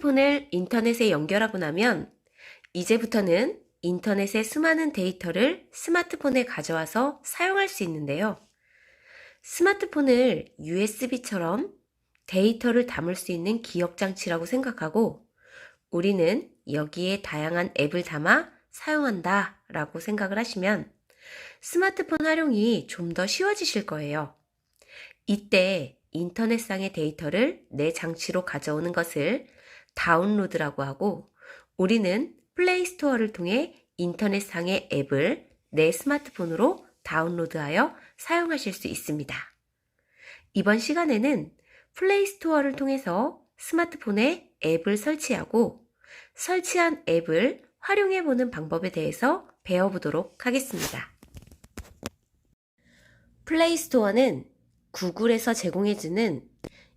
스마트폰을 인터넷에 연결하고 나면 이제부터는 인터넷의 수많은 데이터를 스마트폰에 가져와서 사용할 수 있는데요. 스마트폰을 USB처럼 데이터를 담을 수 있는 기억 장치라고 생각하고 우리는 여기에 다양한 앱을 담아 사용한다 라고 생각을 하시면 스마트폰 활용이 좀 더 쉬워지실 거예요. 이때 인터넷상의 데이터를 내 장치로 가져오는 것을 다운로드라고 하고 우리는 플레이 스토어를 통해 인터넷상의 앱을 내 스마트폰으로 다운로드하여 사용하실 수 있습니다. 이번 시간에는 플레이 스토어를 통해서 스마트폰에 앱을 설치하고 설치한 앱을 활용해 보는 방법에 대해서 배워보도록 하겠습니다. 플레이 스토어는 구글에서 제공해주는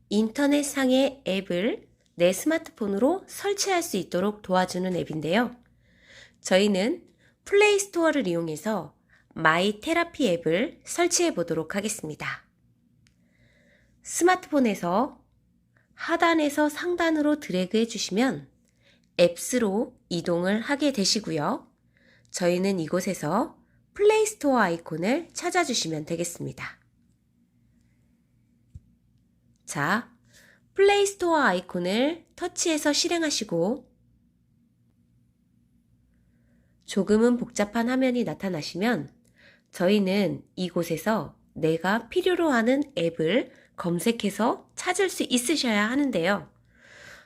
인터넷상의 앱을 내 스마트폰으로 설치할 수 있도록 도와주는 앱인데요. 저희는 플레이 스토어를 이용해서 마이 테라피 앱을 설치해 보도록 하겠습니다. 스마트폰에서 하단에서 상단으로 드래그 해주시면 앱스로 이동을 하게 되시고요. 저희는 이곳에서 플레이 스토어 아이콘을 찾아주시면 되겠습니다. 자, 플레이 스토어 아이콘을 터치해서 실행하시고 조금은 복잡한 화면이 나타나시면 저희는 이곳에서 내가 필요로 하는 앱을 검색해서 찾을 수 있으셔야 하는데요.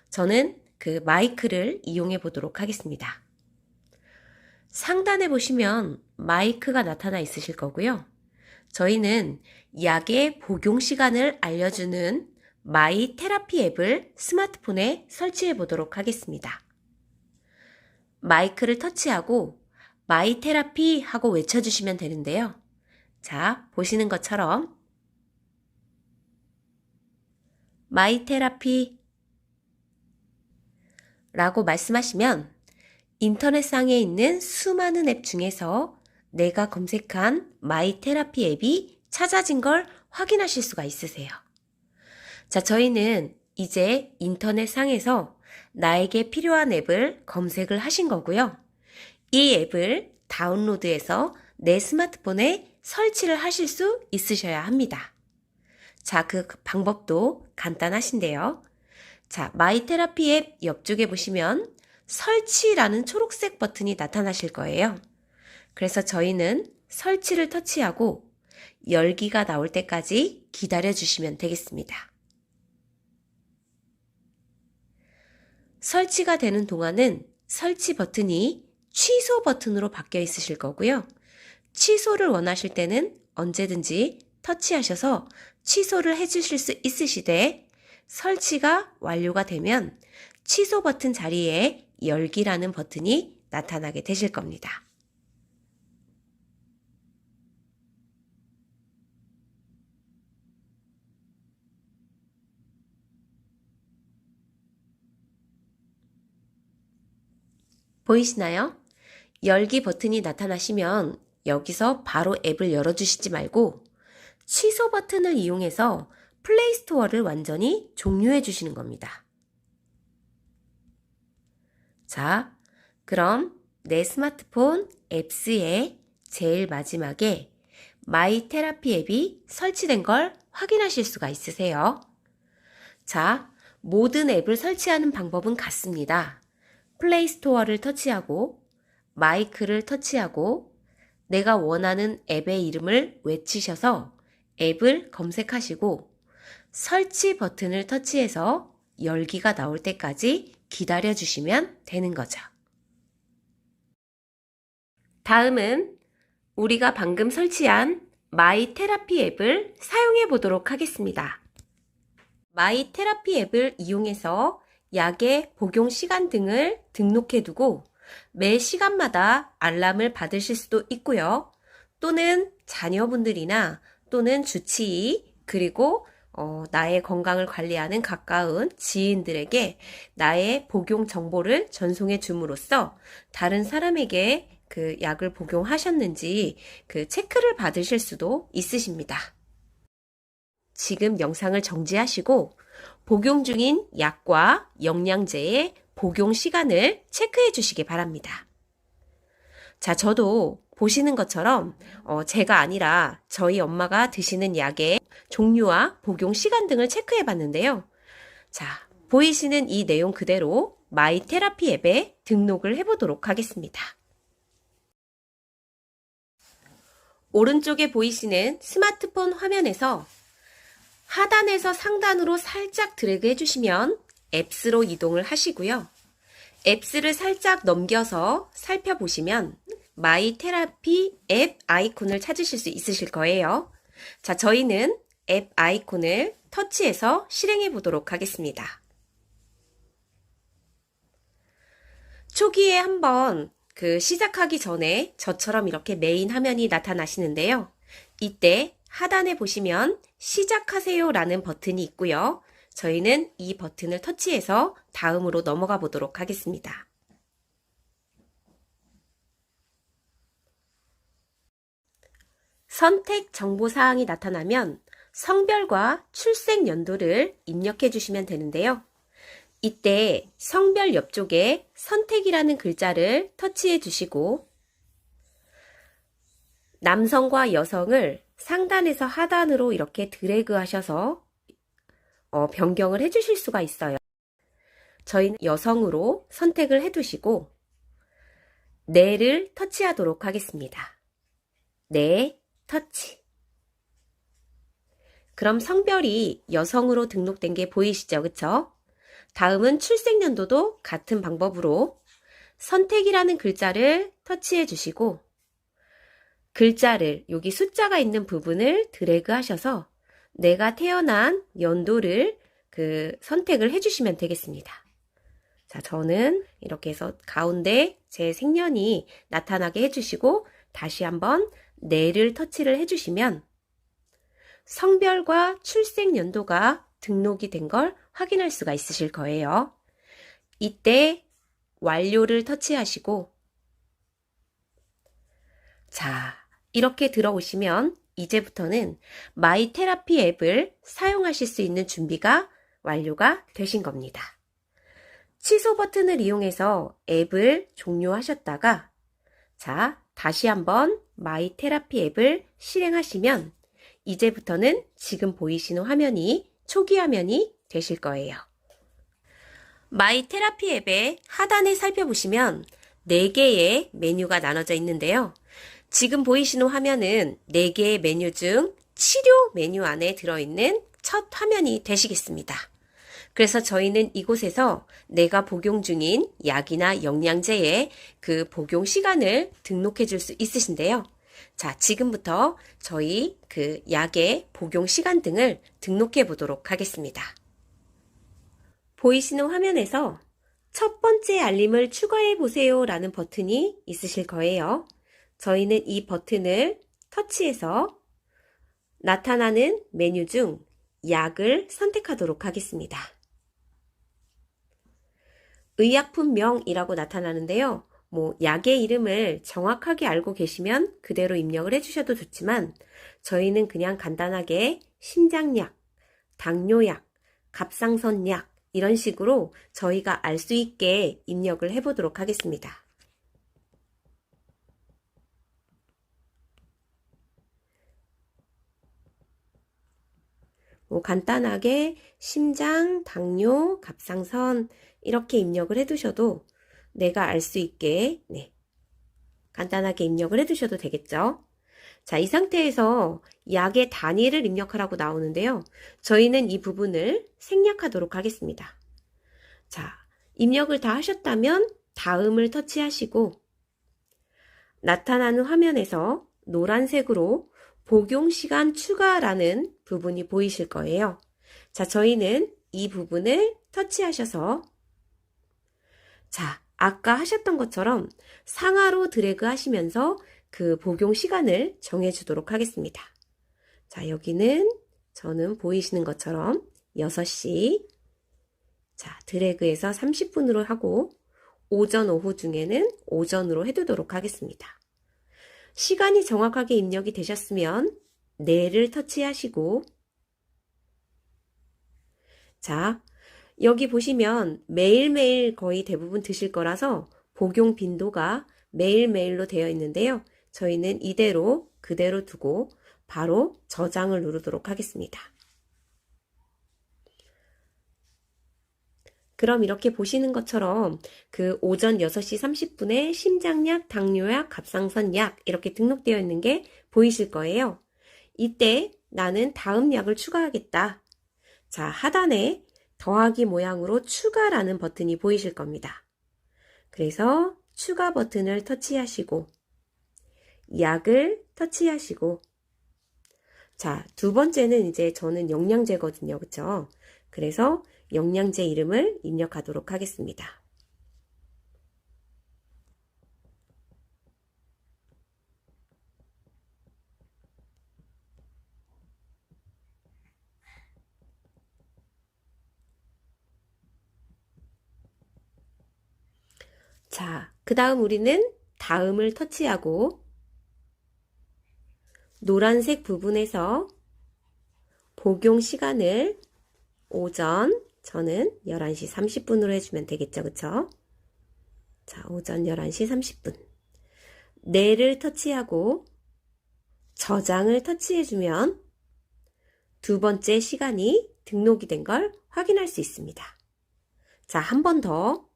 저는 그 마이크를 이용해 보도록 하겠습니다. 상단에 보시면 마이크가 나타나 있으실 거고요. 저희는 약의 복용 시간을 알려주는 마이 테라피 앱을 스마트폰에 설치해 보도록 하겠습니다. 마이크를 터치하고 마이 테라피 하고 외쳐주시면 되는데요. 자, 보시는 것처럼 마이 테라피 라고 말씀하시면 인터넷상에 있는 수많은 앱 중에서 내가 검색한 마이 테라피 앱이 찾아진 걸 확인하실 수가 있으세요. 자, 저희는 이제 인터넷상에서 나에게 필요한 앱을 검색을 하신 거고요. 이 앱을 다운로드해서 내 스마트폰에 설치를 하실 수 있으셔야 합니다. 자, 그 방법도 간단하신데요. 자, 마이 테라피 앱 옆쪽에 보시면 설치라는 초록색 버튼이 나타나실 거예요. 그래서 저희는 설치를 터치하고 열기가 나올 때까지 기다려 주시면 되겠습니다. 설치가 되는 동안은 설치 버튼이 취소 버튼으로 바뀌어 있으실 거고요. 취소를 원하실 때는 언제든지 터치하셔서 취소를 해주실 수 있으시되 설치가 완료가 되면 취소 버튼 자리에 열기라는 버튼이 나타나게 되실 겁니다. 보이시나요? 열기 버튼이 나타나시면 여기서 바로 앱을 열어주시지 말고 취소 버튼을 이용해서 플레이 스토어를 완전히 종료해 주시는 겁니다. 자, 그럼 내 스마트폰 앱스의 제일 마지막에 마이 테라피 앱이 설치된 걸 확인하실 수가 있으세요. 자, 모든 앱을 설치하는 방법은 같습니다. 플레이 스토어를 터치하고 마이크를 터치하고 내가 원하는 앱의 이름을 외치셔서 앱을 검색하시고 설치 버튼을 터치해서 열기가 나올 때까지 기다려 주시면 되는 거죠. 다음은 우리가 방금 설치한 마이 테라피 앱을 사용해 보도록 하겠습니다. 마이 테라피 앱을 이용해서 약의 복용 시간 등을 등록해 두고 매 시간마다 알람을 받으실 수도 있고요. 또는 자녀분들이나 또는 주치의 그리고 어, 나의 건강을 관리하는 가까운 지인들에게 나의 복용 정보를 전송해 줌으로써 다른 사람에게 그그 약을 복용하셨는지 그 체크를 받으실 수도 있으십니다. 지금 영상을 정지하시고 복용 중인 약과 영양제의 복용 시간을 체크해 주시기 바랍니다. 자, 저도 보시는 것처럼 어, 제가 아니라 저희 엄마가 드시는 약의 종류와 복용 시간 등을 체크해 봤는데요. 자, 보이시는 이 내용 그대로 마이 테라피 앱에 등록을 해보도록 하겠습니다. 오른쪽에 보이시는 스마트폰 화면에서 하단에서 상단으로 살짝 드래그 해주시면 앱스로 이동을 하시고요. 앱스를 살짝 넘겨서 살펴보시면 마이 테라피 앱 아이콘을 찾으실 수 있으실 거예요. 자, 저희는 앱 아이콘을 터치해서 실행해 보도록 하겠습니다. 초기에 한번 그 시작하기 전에 저처럼 이렇게 메인 화면이 나타나시는데요. 이때 하단에 보시면 시작하세요 라는 버튼이 있고요. 저희는 이 버튼을 터치해서 다음으로 넘어가 보도록 하겠습니다. 선택 정보 사항이 나타나면 성별과 출생 연도를 입력해 주시면 되는데요. 이때 성별 옆쪽에 선택이라는 글자를 터치해 주시고 남성과 여성을 상단에서 하단으로 이렇게 드래그 하셔서 어, 변경을 해 주실 수가 있어요. 저희는 여성으로 선택을 해 두시고 네를 터치하도록 하겠습니다. 네, 터치. 그럼 성별이 여성으로 등록된 게 보이시죠? 그쵸? 다음은 출생연도도 같은 방법으로 선택이라는 글자를 터치해 주시고 글자를 여기 숫자가 있는 부분을 드래그 하셔서 내가 태어난 연도를 그 선택을 해 주시면 되겠습니다. 자, 저는 이렇게 해서 가운데 제 생년이 나타나게 해 주시고 다시 한번 네를 터치를 해 주시면 성별과 출생 연도가 등록이 된 걸 확인할 수가 있으실 거예요. 이때 완료를 터치하시고 자, 이렇게 들어오시면 이제부터는 마이 테라피 앱을 사용하실 수 있는 준비가 완료가 되신 겁니다. 취소 버튼을 이용해서 앱을 종료하셨다가 자, 다시 한번 마이 테라피 앱을 실행하시면 이제부터는 지금 보이시는 화면이 초기 화면이 되실 거예요. 마이 테라피 앱의 하단에 살펴보시면 4개의 메뉴가 나눠져 있는데요. 지금 보이시는 화면은 4개의 메뉴 중 치료 메뉴 안에 들어있는 첫 화면이 되시겠습니다. 그래서 저희는 이곳에서 내가 복용 중인 약이나 영양제의 그 복용 시간을 등록해 줄 수 있으신데요. 자, 지금부터 저희 그 약의 복용 시간 등을 등록해 보도록 하겠습니다. 보이시는 화면에서 첫 번째 알림을 추가해 보세요 라는 버튼이 있으실 거예요. 저희는 이 버튼을 터치해서 나타나는 메뉴 중 약을 선택하도록 하겠습니다. 의약품명이라고 나타나는데요. 뭐, 약의 이름을 정확하게 알고 계시면 그대로 입력을 해주셔도 좋지만, 저희는 그냥 간단하게 심장약, 당뇨약, 갑상선약, 이런 식으로 저희가 알 수 있게 입력을 해보도록 하겠습니다. 뭐 간단하게 심장, 당뇨, 갑상선 이렇게 입력을 해두셔도 내가 알 수 있게 네, 간단하게 입력을 해두셔도 되겠죠. 자, 이 상태에서 약의 단위를 입력하라고 나오는데요. 저희는 이 부분을 생략하도록 하겠습니다. 자, 입력을 다 하셨다면 다음을 터치하시고 나타나는 화면에서 노란색으로 복용 시간 추가라는 부분이 보이실 거예요. 자, 저희는 이 부분을 터치하셔서 자, 아까 하셨던 것처럼 상하로 드래그 하시면서 그 복용 시간을 정해 주도록 하겠습니다. 자, 여기는 저는 보이시는 것처럼 6시 자, 드래그해서 30분으로 하고 오전, 오후 중에는 오전으로 해두도록 하겠습니다. 시간이 정확하게 입력이 되셨으면 네를 터치하시고 자, 여기 보시면 매일매일 거의 대부분 드실 거라서 복용 빈도가 매일매일로 되어 있는데요. 저희는 이대로 그대로 두고 바로 저장을 누르도록 하겠습니다. 그럼 이렇게 보시는 것처럼 그 오전 6시 30분에 심장약, 당뇨약, 갑상선 약 이렇게 등록되어 있는 게 보이실 거예요. 이때 나는 다음 약을 추가하겠다. 자, 하단에 더하기 모양으로 추가라는 버튼이 보이실 겁니다. 그래서 추가 버튼을 터치하시고 약을 터치하시고 자, 두 번째는 이제 저는 영양제거든요. 그쵸? 그래서 영양제 이름을 입력하도록 하겠습니다. 자, 그 다음 우리는 다음을 터치하고 노란색 부분에서 복용 시간을 오전 저는 11시 30분으로 해주면 되겠죠. 그쵸? 자, 오전 11시 30분. 네를 터치하고 저장을 터치해주면 두 번째 시간이 등록이 된 걸 확인할 수 있습니다. 자, 한 번 더.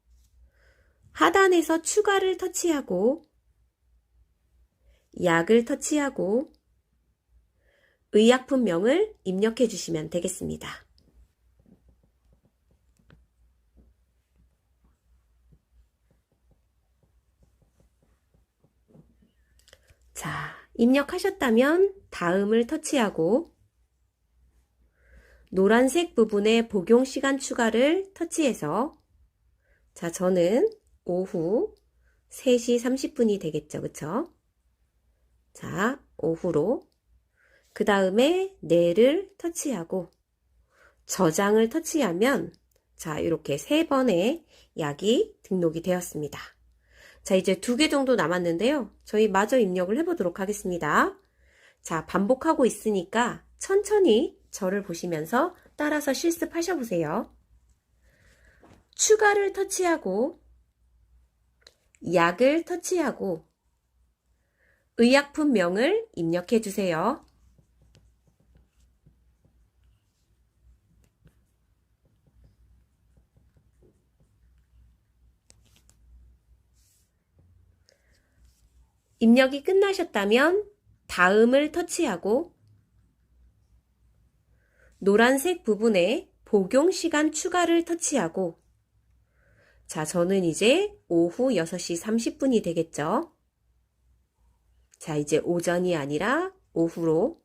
하단에서 추가를 터치하고 약을 터치하고 의약품명을 입력해 주시면 되겠습니다. 자, 입력하셨다면 다음을 터치하고 노란색 부분에 복용 시간 추가를 터치해서 자, 저는 오후 3시 30분이 되겠죠. 그쵸? 자, 오후로 그 다음에 네를 터치하고 저장을 터치하면 자, 이렇게 세 번의 약이 등록이 되었습니다. 자, 이제 두 개 정도 남았는데요. 저희 마저 입력을 해보도록 하겠습니다. 자, 반복하고 있으니까 천천히 저를 보시면서 따라서 실습하셔 보세요. 추가를 터치하고 약을 터치하고 의약품명을 입력해 주세요. 입력이 끝나셨다면 다음을 터치하고 노란색 부분에 복용 시간 추가를 터치하고 자, 저는 이제 오후 6시 30분이 되겠죠. 자, 이제 오전이 아니라 오후로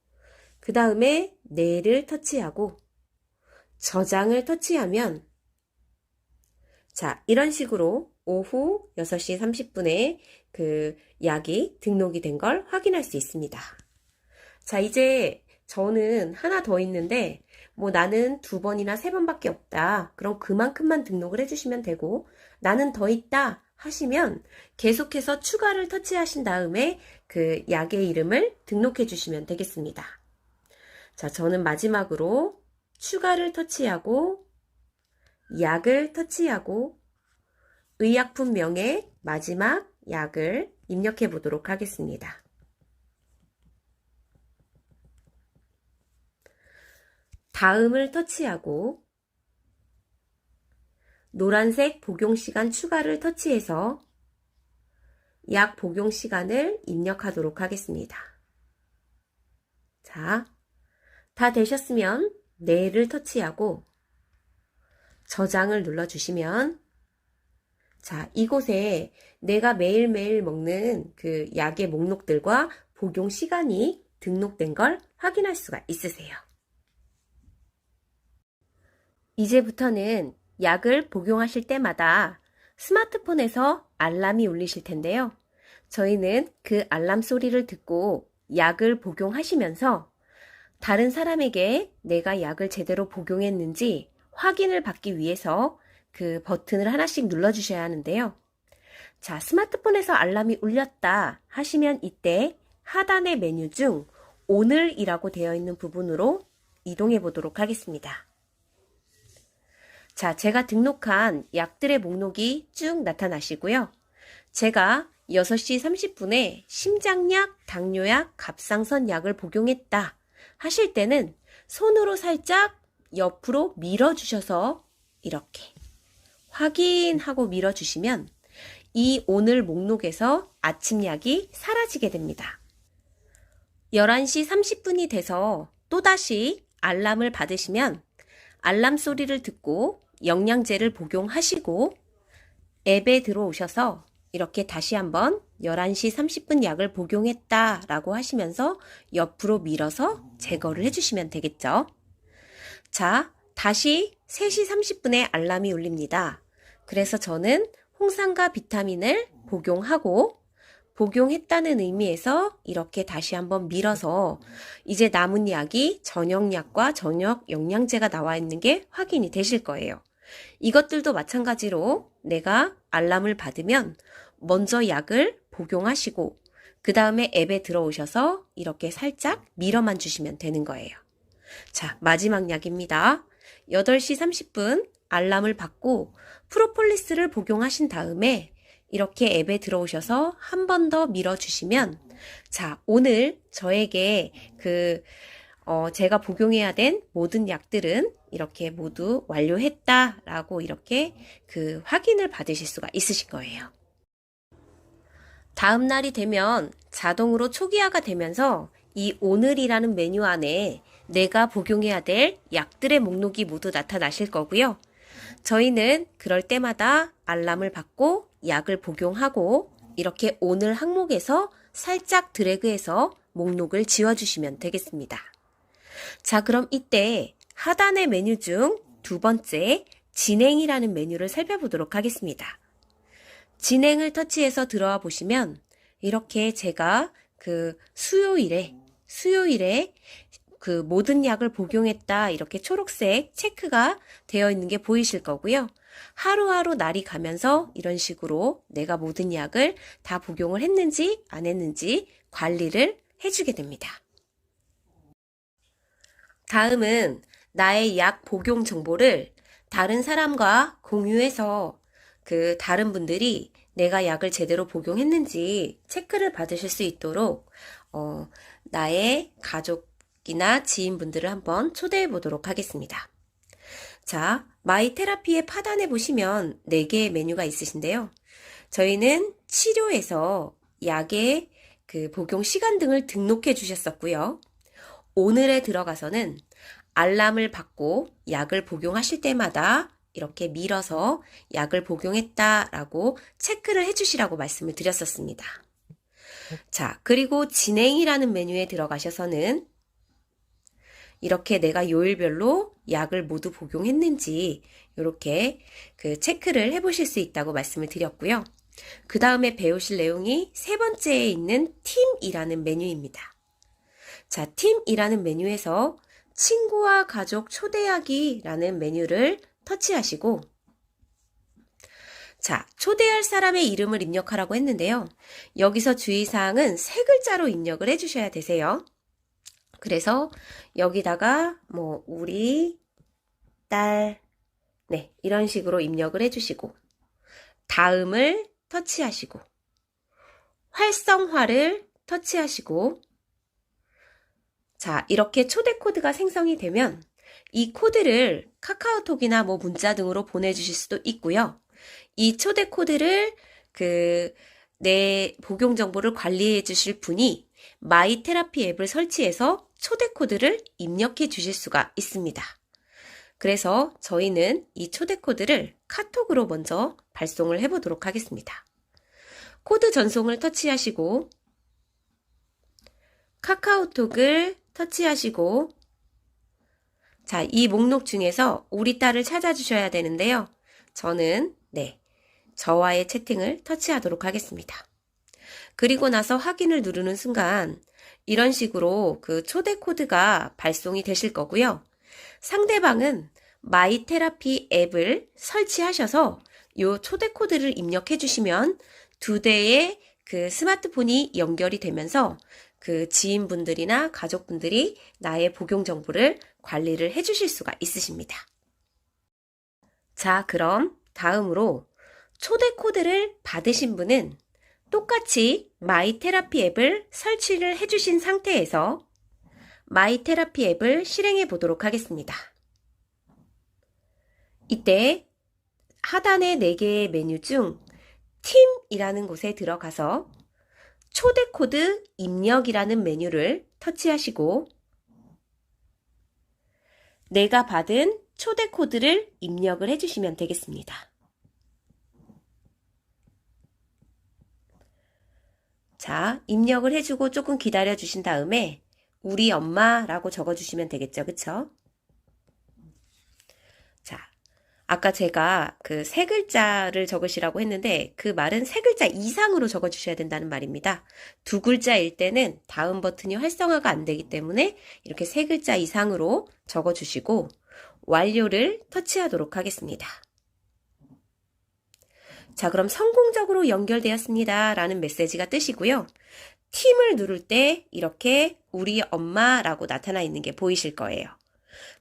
그 다음에 내를 터치하고 저장을 터치하면 자, 이런 식으로 오후 6시 30분에 그 약이 등록이 된 걸 확인할 수 있습니다. 자, 이제 저는 하나 더 있는데, 뭐 나는 두 번이나 세 번밖에 없다. 그럼 그만큼만 등록을 해주시면 되고, 나는 더 있다 하시면 계속해서 추가를 터치하신 다음에 그 약의 이름을 등록해 주시면 되겠습니다. 자, 저는 마지막으로 추가를 터치하고, 약을 터치하고, 의약품 명의 마지막 약을 입력해 보도록 하겠습니다. 다음을 터치하고 노란색 복용 시간 추가를 터치해서 약 복용 시간을 입력하도록 하겠습니다. 자, 다 되셨으면 네를 터치하고 저장을 눌러주시면 자, 이곳에 내가 매일매일 먹는 그 약의 목록들과 복용 시간이 등록된 걸 확인할 수가 있으세요. 이제부터는 약을 복용하실 때마다 스마트폰에서 알람이 울리실 텐데요. 저희는 그 알람 소리를 듣고 약을 복용하시면서 다른 사람에게 내가 약을 제대로 복용했는지 확인을 받기 위해서 그 버튼을 하나씩 눌러주셔야 하는데요. 자, 스마트폰에서 알람이 울렸다 하시면 이때 하단의 메뉴 중 오늘이라고 되어 있는 부분으로 이동해 보도록 하겠습니다. 자, 제가 등록한 약들의 목록이 쭉 나타나시고요. 제가 6시 30분에 심장약, 당뇨약, 갑상선 약을 복용했다 하실 때는 손으로 살짝 옆으로 밀어주셔서 이렇게 확인하고 밀어주시면 이 오늘 목록에서 아침 약이 사라지게 됩니다. 11시 30분이 돼서 또다시 알람을 받으시면 알람 소리를 듣고 영양제를 복용하시고 앱에 들어오셔서 이렇게 다시 한번 11시 30분 약을 복용했다 라고 하시면서 옆으로 밀어서 제거를 해주시면 되겠죠. 자, 다시 3시 30분에 알람이 울립니다. 그래서 저는 홍삼과 비타민을 복용하고 복용했다는 의미에서 이렇게 다시 한번 밀어서 이제 남은 약이 저녁약과 저녁 영양제가 나와 있는 게 확인이 되실 거예요. 이것들도 마찬가지로 내가 알람을 받으면 먼저 약을 복용하시고 그 다음에 앱에 들어오셔서 이렇게 살짝 밀어만 주시면 되는 거예요. 자, 마지막 약입니다. 8시 30분 알람을 받고 프로폴리스를 복용하신 다음에 이렇게 앱에 들어오셔서 한 번 더 밀어주시면 자, 오늘 저에게 그 어, 제가 복용해야 된 모든 약들은 이렇게 모두 완료했다라고 이렇게 그 확인을 받으실 수가 있으실 거예요. 다음 날이 되면 자동으로 초기화가 되면서 이 오늘이라는 메뉴 안에 내가 복용해야 될 약들의 목록이 모두 나타나실 거고요. 저희는 그럴 때마다 알람을 받고 약을 복용하고 이렇게 오늘 항목에서 살짝 드래그해서 목록을 지워주시면 되겠습니다. 자, 그럼 이때 하단의 메뉴 중 두 번째 진행이라는 메뉴를 살펴보도록 하겠습니다. 진행을 터치해서 들어와 보시면 이렇게 제가 그 수요일에 수요일에 그 모든 약을 복용했다 이렇게 초록색 체크가 되어 있는 게 보이실 거고요. 하루하루 날이 가면서 이런 식으로 내가 모든 약을 다 복용을 했는지 안 했는지 관리를 해주게 됩니다. 다음은 나의 약 복용 정보를 다른 사람과 공유해서 그 다른 분들이 내가 약을 제대로 복용했는지 체크를 받으실 수 있도록 어, 나의 가족 이나 지인분들을 한번 초대해 보도록 하겠습니다. 자, 마이 테라피의 파단에 보시면 4개의 메뉴가 있으신데요. 저희는 치료에서 약의 그 복용 시간 등을 등록해 주셨었고요. 오늘에 들어가서는 알람을 받고 약을 복용하실 때마다 이렇게 밀어서 약을 복용했다라고 체크를 해주시라고 말씀을 드렸었습니다. 자, 그리고 진행이라는 메뉴에 들어가셔서는 이렇게 내가 요일별로 약을 모두 복용했는지 이렇게 그 체크를 해보실 수 있다고 말씀을 드렸고요. 그 다음에 배우실 내용이 세 번째에 있는 팀이라는 메뉴입니다. 자, 팀이라는 메뉴에서 친구와 가족 초대하기라는 메뉴를 터치하시고 자, 초대할 사람의 이름을 입력하라고 했는데요. 여기서 주의사항은 세 글자로 입력을 해주셔야 되세요. 그래서 여기다가 뭐 우리 딸 네, 이런 식으로 입력을 해주시고 다음을 터치하시고 활성화를 터치하시고 자, 이렇게 초대 코드가 생성이 되면 이 코드를 카카오톡이나 뭐 문자 등으로 보내주실 수도 있고요. 이 초대 코드를 그 내 복용 정보를 관리해 주실 분이 마이 테라피 앱을 설치해서 초대 코드를 입력해 주실 수가 있습니다. 그래서 저희는 이 초대 코드를 카톡으로 먼저 발송을 해 보도록 하겠습니다. 코드 전송을 터치하시고 카카오톡을 터치하시고 자, 이 목록 중에서 우리 딸을 찾아주셔야 되는데요. 저는 네, 저와의 채팅을 터치하도록 하겠습니다. 그리고 나서 확인을 누르는 순간 이런 식으로 그 초대 코드가 발송이 되실 거고요. 상대방은 마이 테라피 앱을 설치하셔서 요 초대 코드를 입력해 주시면 두 대의 그 스마트폰이 연결이 되면서 그 지인분들이나 가족분들이 나의 복용 정보를 관리를 해 주실 수가 있으십니다. 자, 그럼 다음으로 초대 코드를 받으신 분은 똑같이 마이 테라피 앱을 설치를 해주신 상태에서 마이 테라피 앱을 실행해 보도록 하겠습니다. 이때 하단의 4개의 메뉴 중 팀이라는 곳에 들어가서 초대 코드 입력이라는 메뉴를 터치하시고 내가 받은 초대 코드를 입력을 해주시면 되겠습니다. 자, 입력을 해주고 조금 기다려 주신 다음에 우리 엄마라고 적어주시면 되겠죠. 그쵸? 자, 아까 제가 그 세 글자를 적으시라고 했는데 그 말은 세 글자 이상으로 적어주셔야 된다는 말입니다. 두 글자일 때는 다음 버튼이 활성화가 안 되기 때문에 이렇게 세 글자 이상으로 적어주시고 완료를 터치하도록 하겠습니다. 자, 그럼 성공적으로 연결되었습니다. 라는 메시지가 뜨시고요. 팀을 누를 때 이렇게 우리 엄마라고 나타나 있는 게 보이실 거예요.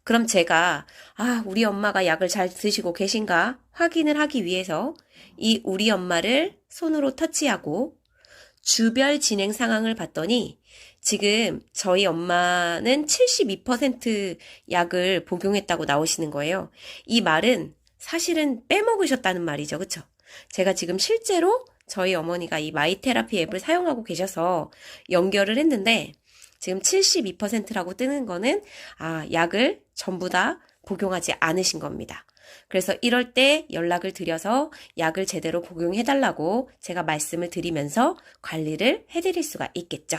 그럼 제가, 아, 우리 엄마가 약을 잘 드시고 계신가 확인을 하기 위해서 이 우리 엄마를 손으로 터치하고 주별 진행 상황을 봤더니 지금 저희 엄마는 72% 약을 복용했다고 나오시는 거예요. 이 말은 사실은 빼먹으셨다는 말이죠. 그쵸? 제가 지금 실제로 저희 어머니가 이 마이테라피 앱을 사용하고 계셔서 연결을 했는데 지금 72%라고 뜨는 거는 아, 약을 전부 다 복용하지 않으신 겁니다. 그래서 이럴 때 연락을 드려서 약을 제대로 복용해 달라고 제가 말씀을 드리면서 관리를 해 드릴 수가 있겠죠.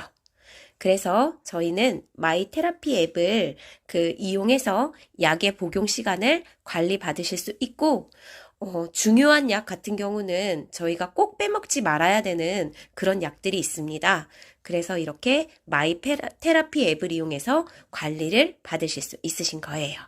그래서 저희는 마이 테라피 앱을 그 이용해서 약의 복용 시간을 관리 받으실 수 있고 어, 중요한 약 같은 경우는 저희가 꼭 빼먹지 말아야 되는 그런 약들이 있습니다. 그래서 이렇게 마이 테라피 앱을 이용해서 관리를 받으실 수 있으신 거예요.